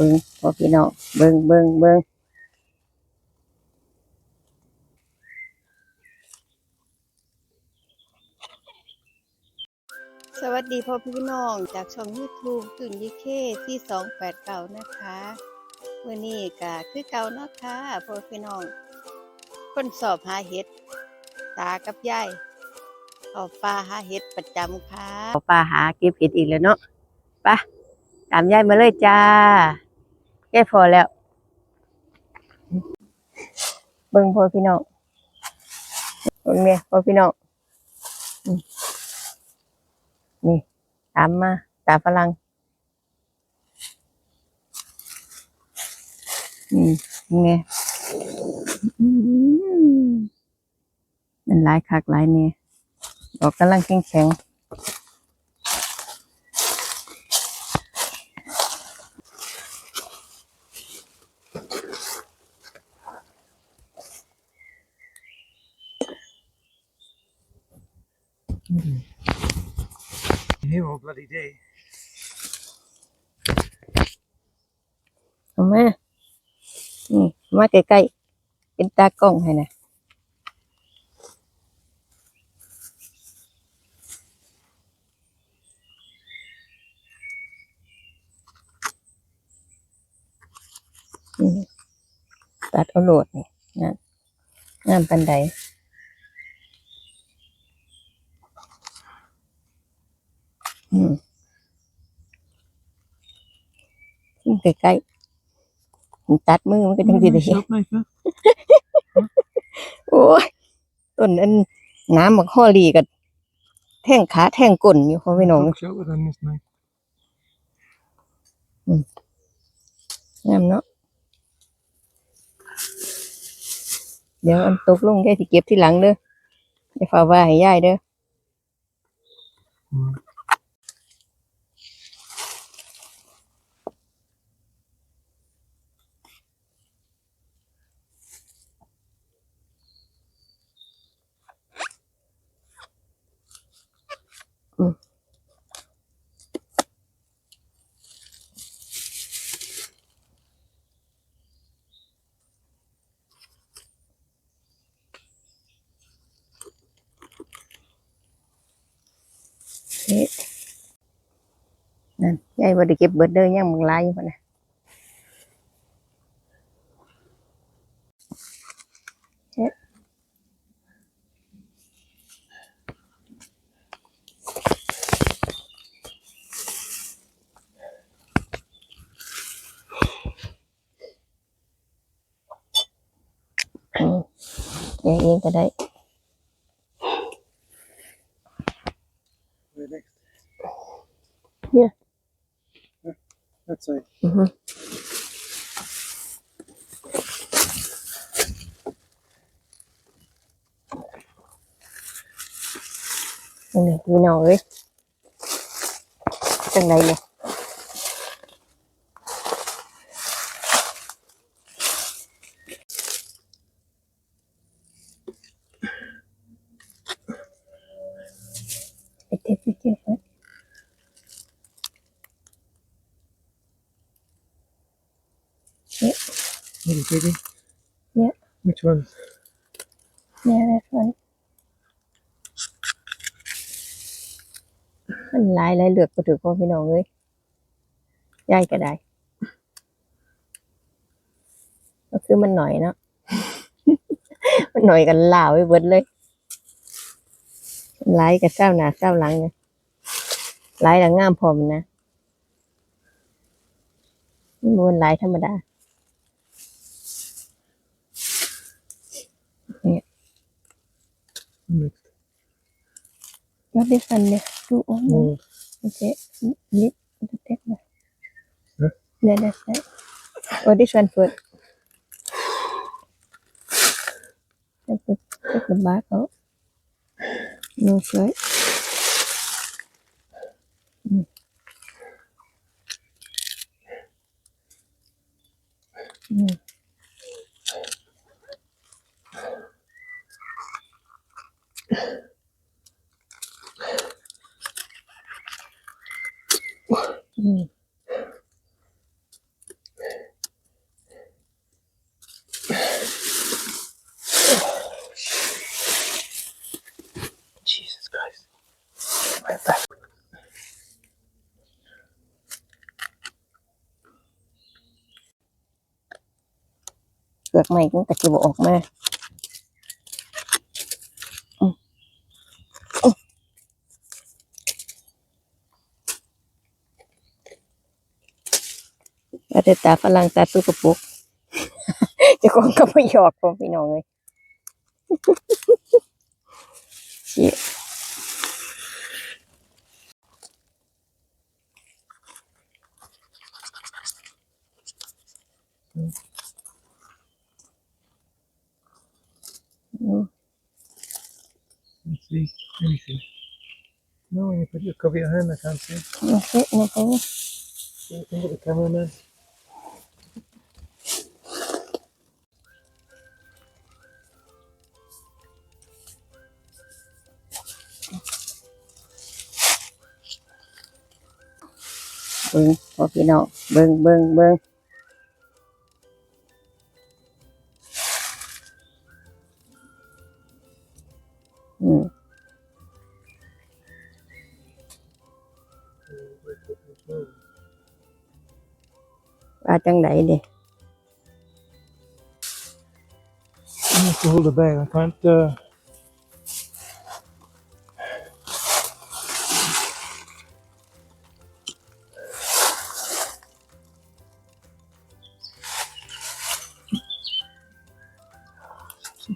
บิ่งพ่อพี่น้องเบิ่งเบิ่งเบิ่งสวัสดีพ่อพี่น้องจากช่อง YouTube ตุนยิเคที่สองแปดเก่านะคะวันนี้ก็คือเก่าเนาะค่ะพ่อพี่น้อง คนสอบหาเห็ด ตากับยายออกปลาหาเห็ดประจำค่ะเอาปลาหาเก็บเห็ดอีกแล้วเนาะไปตามยายมาเลยจ้า ยายพอแล้ว เบิ่งพอพี่น้องเบิ่งเนี่ยพอพี่น้องนี่ตามมาตาฝรั่งอืมไงอืมมันหลายคักหลายเนี่ยดอกกำลังแข็งแข็งๆ Here all bloody day. เอามานี่เอามาใกล้ๆเป็นตากล้องให้นะนี่ตัดเอาโหลดนี่นั่นงามปันใดอืม ทิ้งใกล้ๆมันตัดมือมันก็จังสิได้ Soapmaker. โอ้ยต้นอันน้ำมักฮอลีกับแท่งขาแท่งก้นอยู่เขาไม่น้อง Talk shop with them this night. งามเนาะเดี๋ยวอันตกลงแค่ที่เก็บที่หลังเด้ออย่าฝ่าว่าให้ยายเด้อ Mm. เฮ็ด นั่นยายบ่ได้เก็บเบิดเด้อยังมึงลายอยู่พุ่นน่ะเอืมยายเองก็ได้ Where next? Here. Yeah, That's it. อือฮึนี่พี่น้องเอ้ยจังไดเนี่ยไปเก็บไปเก็บไว้ What are you taking? Yeah. Which one? Yeah, that one. มันหลายหลายเลือกก็ถือของพี่น้องเลยยายก็ได้ ก็คือมันหน่อยเนาะ มันหน่อยกันล่าวไปเบิดเลยหลายกับเศร้าหนาเศร้าหลังเนี่ยหลายหลังงามพอมันนะมันบนหลายธรรมดา Next. What this one เนี่ยดูโอ้โห Oh, โอเคลิปจะเต็กมา Huh? Yeah, that's right. Oh, this one first. Take the, take the back out. No shirt. Mm. Mm. Mm. ลือกใหม่มันก็จะบออกมาอืมอืมแต่ตาฝรั่งตาตุกกระปุกจะคงก็ไม่หยอกผมพี่น้องเลย เชี่ย อืม Let's see. Let me see. No, when you put your cover your hand, I can't see. โอเคนะคะ So you can get the cameraman. เบิ้งพอพี่น้ ว่าจังไดเด้ You have to hold the bag. I can't. Uh...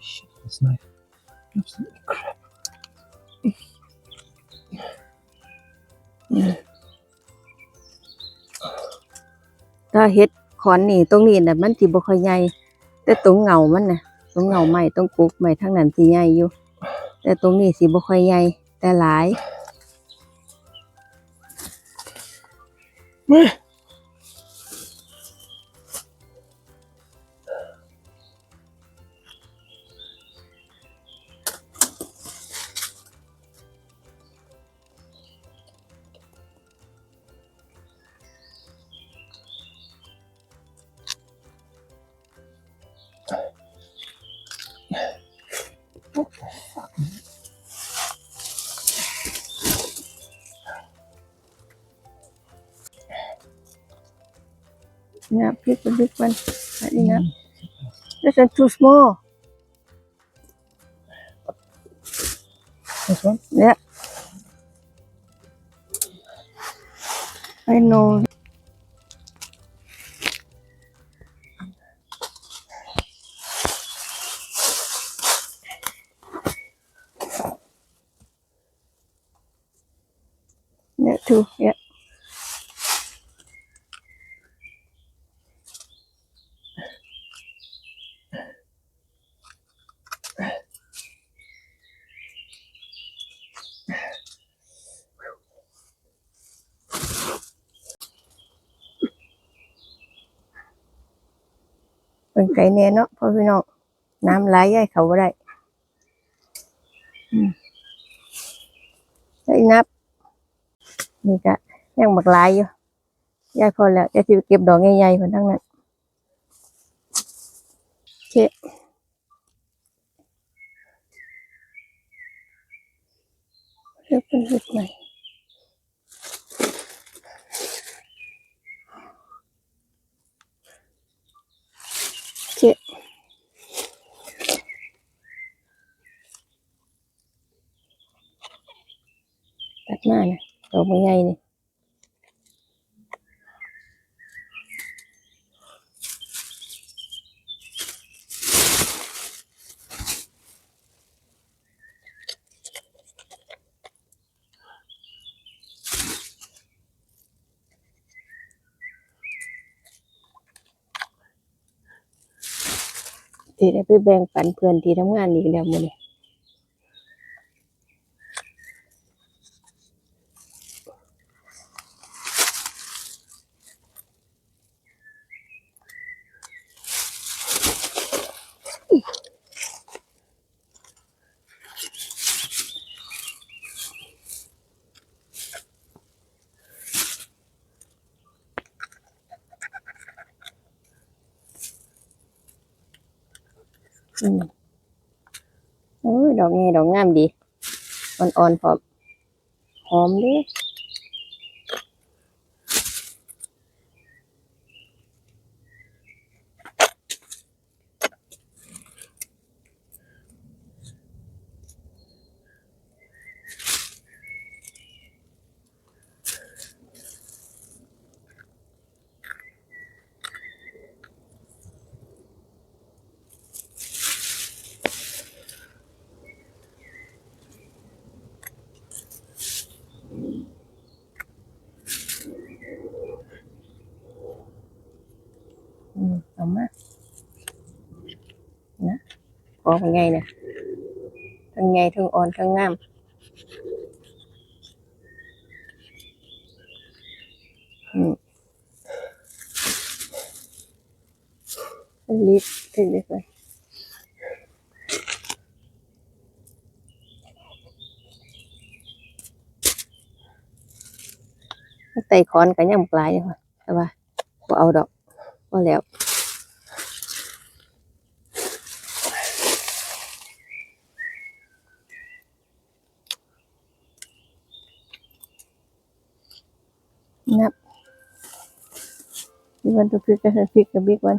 Shit, that's knife. Absolutely crap. ถ้าเฮ็ดขอนนี่ตรงนี้น่ะมันสิบ่ค่อยใหญ่แต่ตรงเงามันน่ะตรงเงาไม้ตรงกุกไม้ทั้งนั้นสิใหญ่อยู่ แต่ตรงนี้สิบ่ค่อยใหญ่แต่หลาย Yeah, pick the big one. Not enough. This one too small. This one? Yeah. I know. Yeah, two. Yeah. เป็นไก่แน่เนาะพ่อพี่น้องน้ำไหลย่ายเขาบ่ได้ไอ้นับ นี่ก็ยังบักหลายอยู่ยายพอแล้วจะสิไปเก็บดอกใหญ่ๆคนทั้งนั้นเชะเรียกเป็นเห็ดใหม่เชะตัด มานะดอกมันใหญ่นี่ที่ได้ไปแบ่งปันเพื่อนที่ทำงานอีกแล้วมื้อนี้ อืมโอ้ยดอกนี้ดอกงามดีอ่อนๆพร้อมหอมดิ เอามานะ พอเป็นไงเนี่ยทั้งไงทั้งอ่อนทั้งงามอืมรีบถึงเลยไต่คอนกันยังปลายอยู่ค่ะแต่ว่าเอาดอกพอแล้ว นับบิ๊กวันตัวพริกก็คือพริกกับบิ๊กวัน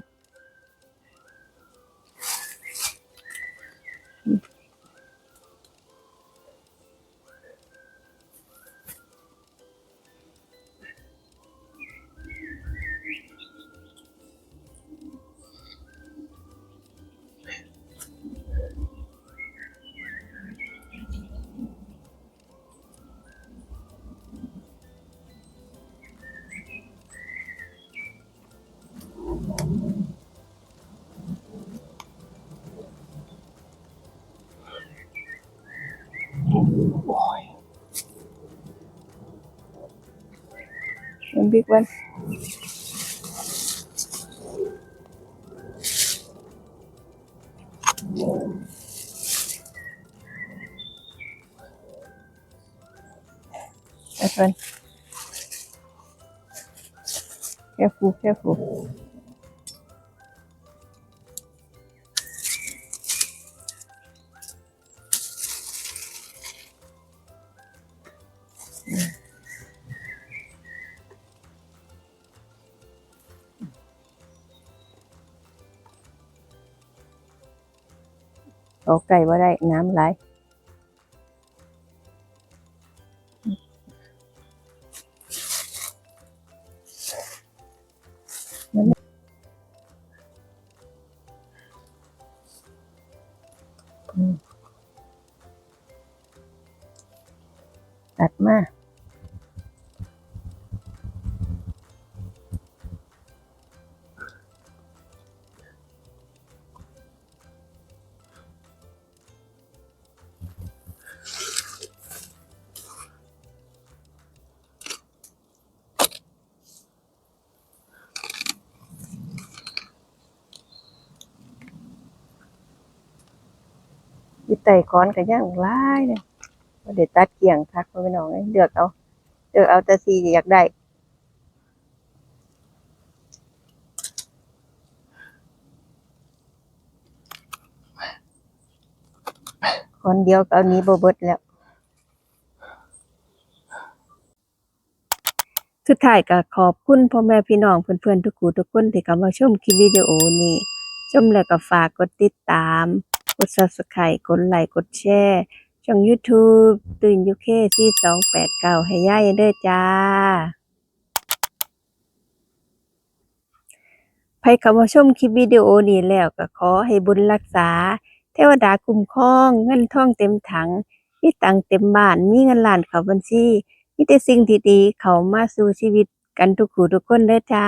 มันบิ๊กวันแอปเปิล careful careful เอาไก่ว่าได้น้ำไหล ไต่ก้อนกับย่างร้ายเนี่ยบ่เด็ดตัดเกี่ยงคักพ่อพี่น้องเอ้ยเลือกเอาเลือกเอาแต่สีอยากได้คนเดียวก็เอานี้บเบิดแล้ว สุดท้ายก็ขอบคุณพ่อแม่พี่น้องเพื่อนๆทุกคู่ทุกคนที่เข้ามาชมคลิปวิดีโอนี้ ชมแล้วก็ฝากกดติดตาม กด Subscribe กดไลค์กดแชร์ช่อง YouTube ตื่น UK 4289ให้ย่ายเด้อจ้าใครเข้ามาชมคลิปวิดีโอนี้แล้วก็ขอให้บุญรักษา เทวดาคุ้มครอง เงินท่องเต็มถังมีตังเต็มบ้าน มีเงินล้านเข้าบัญชีมีแต่สิ่งที่ดีเข้ามาสู่ชีวิตกันทุกคู่ทุกคนเด้อจ้า